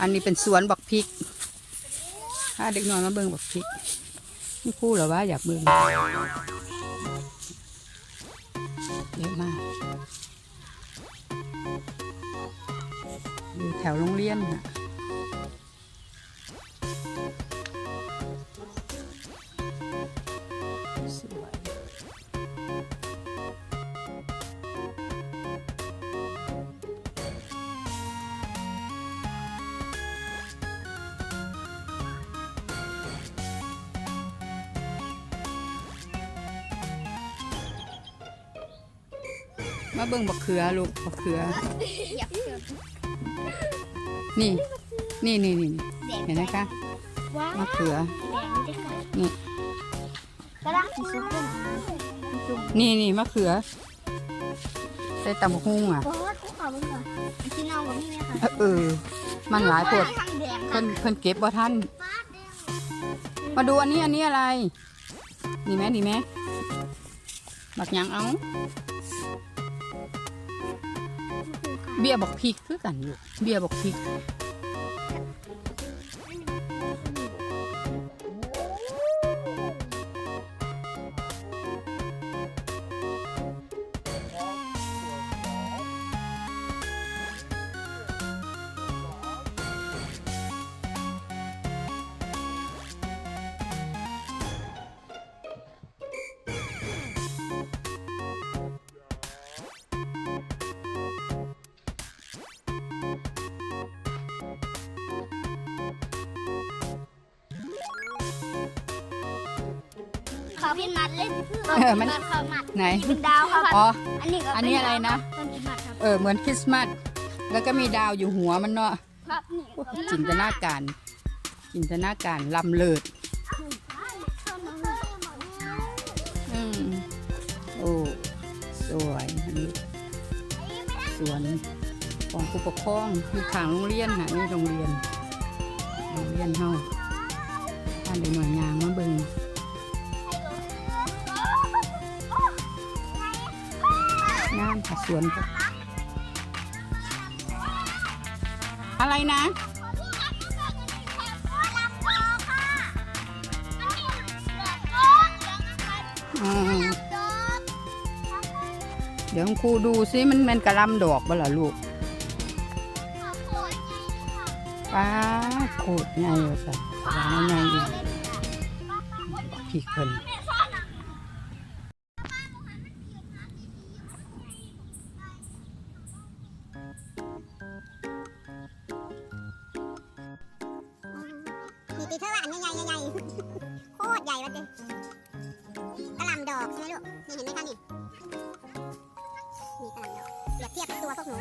อันนี้เป็นสวนบักพริก ถ้าเด็กน้อยมาเบิ่งบักพริกนี่คู่หรอว่าอยากเบิ่งเยอะมากอยู่แถวโรงเรียนนะ มาเบิ่งบักเขือลูกบักเขือ อยากเจอนี่ นี่นี่นี่แดงเห็นไหมคะว้าวมะเขือ แดงด้วยค่ะนี่ กระด้างสีส้มจุ่มนี่นี่มะเขือใส่ตำบักหุ่งอะโอ้ยกูขอมึงก่อนที่น้องกับพี่ไหมคะเออ มันหลายปวดทั้งแดงเพิ่นเพิ่นเก็บบ่ทันมาดูอันนี้อันนี้อะไร นี่ไหมนี่ไหมบักหยังเอา เบี้ยบอกพริกคือกันอยู่เบี้ยบอกพริก เขาพี่มัดเล่นเออมันเขามัดไหนเป็นดาวครับอ๋ออันนี้ก็อันนี้อะไรนะต้นพี่มัดครับเออเหมือนคริสต์มาสแล้วก็มีดาวอยู่หัวมันเนาะครับนี่โอ้จินตนาการ จินตนาการลำเลิศอืมโอ้สวยอันนี้สวนของผู้ปกครองอยู่ข้างโรงเรียนค่ะนี่โรงเรียนโรงเรียนเฮาท่านเด็กหน่วยงานมาเบิ่ง ค่ะสวนก็อะไรนะ อืมเดี๋ยวคุณครูดูซิมันเป็นกระหลำดอกบ่ล่ะลูกป้าโคตรใหญ่เลยสักระหลำใหญ่อีกพี่เพิ่ นมีปีเทอร์ว่าอันใหญ่ใหญ่ใหญ่โคตรใหญ่วะเจ๊กระลำดอกใช่ไหมลูก นี่เห็นไหมคะนี่ นี่กระลำดอก เปรียบเทียบกับตัวพวกหนู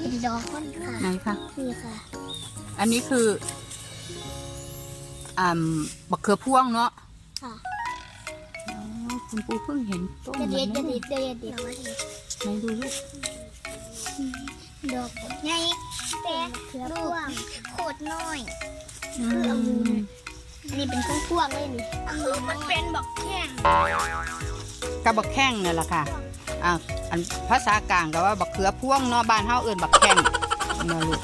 เป็นดอกต้นค่ะไหนคะนี่ค่ะ อันนี้คืออ่าบักเขือพ่วงเนาะค่ะอ๋อคุณปูเพิ่งเห็นต้นจะมันเด็ดจะไหมเด็ดจะเด็ดไหนดูลูกดอกไงแต่ลูกโคตรน้อย อืคือเอามือมอันนี้เป็นพวงๆเลยนี่คือมันเป็นบอกแข้งกับบักแข้งนี่นแหละค่ะอ่า อันภาษากลางก็ว่าบักเขือพ่วงเนาะบ้านเฮาเอิ้นบักแข้งเนาะลูก